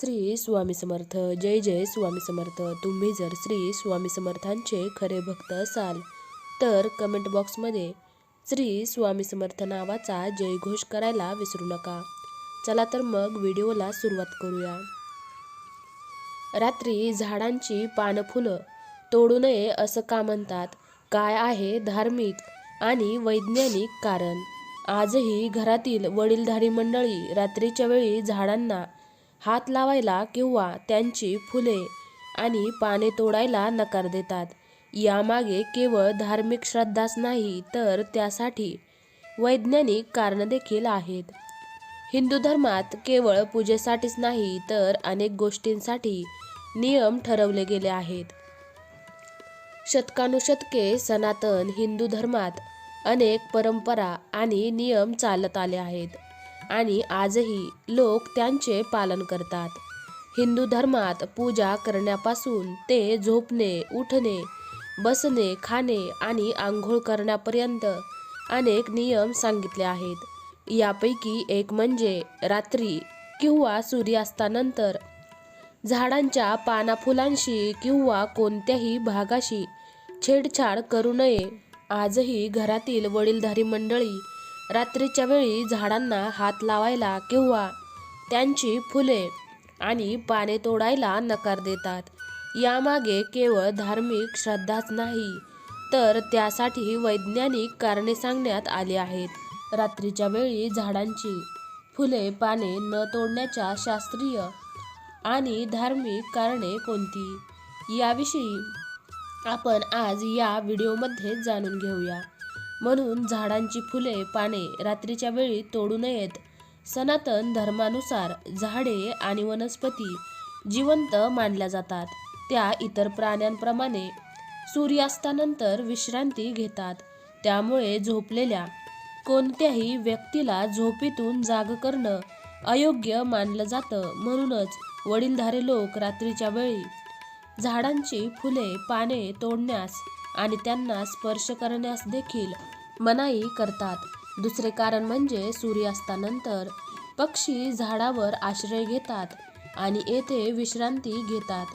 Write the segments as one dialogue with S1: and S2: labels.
S1: श्री स्वामी समर्थ. जय जय स्वामी समर्थ. तुम्ही जर श्री स्वामी समर्थांचे खरे भक्त असाल तर कमेंट बॉक्समध्ये श्री स्वामी समर्थ नावाचा जयघोष करायला विसरू नका. चला तर मग व्हिडिओला सुरुवात करूया. रात्री झाडांची पानं फुलं तोडू नये असं का म्हणतात? काय आहे धार्मिक आणि वैज्ञानिक कारण? आजही घरातील वडीलधारी मंडळी रात्रीच्या वेळी झाडांना हात लावायला किंवा त्यांची फुले आणि पाने तोडायला नकार देतात. यामागे केवळ धार्मिक श्रद्धाच नाही तर त्यासाठी वैज्ञानिक कारणं देखील आहेत. हिंदू धर्मात केवळ पूजेसाठीच नाही तर अनेक गोष्टींसाठी नियम ठरवले गेले आहेत. शतकानुशतके सनातन हिंदू धर्मात अनेक परंपरा आणि नियम चालत आले आहेत. आणि आजही लोक त्यांचे पालन करतात. हिंदू धर्मात पूजा करण्यापासून ते झोपणे उठणे बसणे खाणे आणि आंघोळ करण्यापर्यंत अनेक नियम सांगितले आहेत. यापैकी एक म्हणजे रात्री किंवा सूर्यास्तानंतर झाडांच्या पानाफुलांशी किंवा कोणत्याही भागाशी छेडछाड करू नये. आजही घरातील वडीलधारी मंडळी रात्रीच्या वेळी झाडांना हात लावायला किंवा त्यांची फुले आणि पाने तोडायला नकार देतात. यामागे केवळ धार्मिक श्रद्धाच नाही तर त्यासाठी वैज्ञानिक कारणे सांगण्यात आली आहेत. रात्रीच्या वेळी झाडांची फुले पाने न तोडण्याच्या शास्त्रीय आणि धार्मिक कारणे कोणती? याविषयी आपण आज या व्हिडिओमध्ये जाणून घेऊया. म्हणून झाडांची फुले पाने रात्रीच्या वेळी तोडू नयेत. सनातन धर्मानुसार झाडे आणि वनस्पती जिवंत मानल्या जातात. त्या इतर प्राण्यांप्रमाणे सूर्यास्तानंतर विश्रांती घेतात. त्यामुळे झोपलेल्या कोणत्याही व्यक्तीला झोपेतून जाग करणं अयोग्य मानलं जातं. म्हणूनच वडीलधारे लोक रात्रीच्या वेळी झाडांची फुले पाने तोडण्यास आणि त्यांना स्पर्श करण्यास देखील मनाई करतात. दुसरे कारण म्हणजे सूर्यास्तानंतर पक्षी झाडावर आश्रय घेतात आणि येथे विश्रांती घेतात.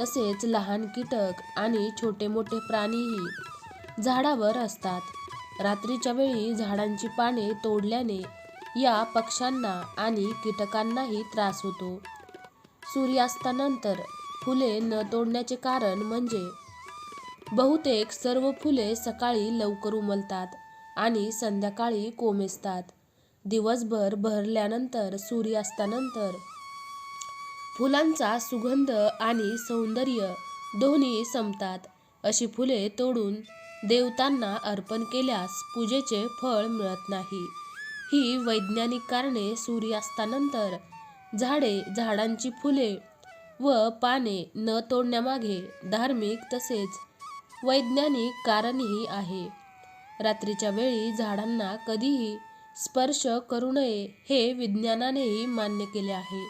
S1: तसेच लहान कीटक आणि छोटे मोठे प्राणीही झाडावर असतात. रात्रीच्या वेळी झाडांची पाने तोडल्याने या पक्ष्यांना आणि कीटकांनाही त्रास होतो. सूर्यास्तानंतर फुले न तोडण्याचे कारण म्हणजे बहुतेक सर्व फुले सकाळी लवकर उमलतात आणि संध्याकाळी कोमेजतात. दिवसभर भरल्यानंतर सूर्यास्तानंतर. फुलांचा सुगंध आणि सौंदर्य दोन्ही संपतात. अशी फुले तोडून देवतांना अर्पण केल्यास पूजेचे फळ मिळत नाही. ही वैज्ञानिक कारणे सूर्यास्तानंतर. झाडे झाडांची फुले व पाने न तोडण्यामागे धार्मिक तसेच वैज्ञानिक कारणही आहे. रात्रीच्या वेळी झाडांना कधीही स्पर्श करू नये हे विज्ञानानेही मान्य केले आहे.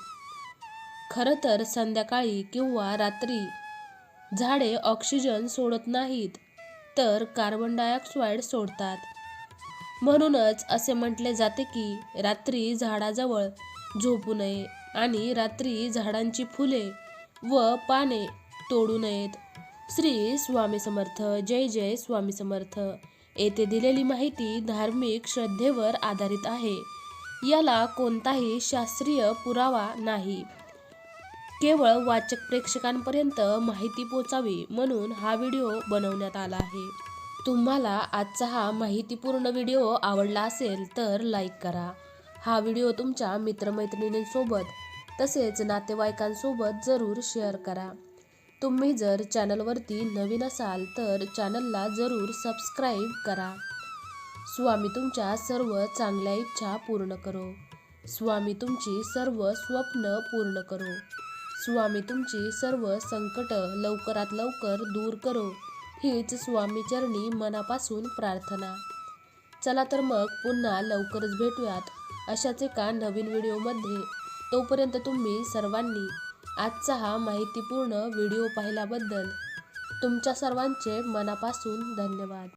S1: खरं तर संध्याकाळी किंवा रात्री झाडे ऑक्सिजन सोडत नाहीत तर कार्बन डायऑक्साईड सोडतात. म्हणूनच असे म्हटले जाते की रात्री झाडाजवळ झोपू नये आणि रात्री झाडांची फुले व पाने तोडू नयेत. श्री स्वामी समर्थ जय जय स्वामी समर्थ. येथे दिलेली माहिती धार्मिक श्रद्धेवर आधारित आहे. याला कोणताही शास्त्रीय पुरावा नाही. केवळ वाचक प्रेक्षकांपर्यंत माहिती पोचावी म्हणून हा व्हिडिओ बनवण्यात आला आहे. तुम्हाला आजचा हा माहितीपूर्ण व्हिडिओ आवडला असेल तर लाईक करा. हा व्हिडिओ तुमच्या मित्रमैत्रिणींसोबत तसेच नातेवाईकांसोबत जरूर शेअर करा. तुम्ही जर चॅनलवरती नवीन असाल तर चॅनलला जरूर सबस्क्राईब करा. स्वामी तुमच्या सर्व चांगल्या इच्छा पूर्ण करो. स्वामी तुमची सर्व स्वप्न पूर्ण करो. स्वामी तुमची सर्व संकट लवकरात लवकर दूर करो. हीच स्वामीचरणी मनापासून प्रार्थना. चला तर मग पुन्हा लवकरच भेटूयात अशाच एका नवीन व्हिडिओमध्ये. तोपर्यंत तुम्ही सर्वांनी आजचा हा माहितीपूर्ण व्हिडिओ पाहिल्याबद्दल तुमच्या सर्वांचे मनापासून धन्यवाद.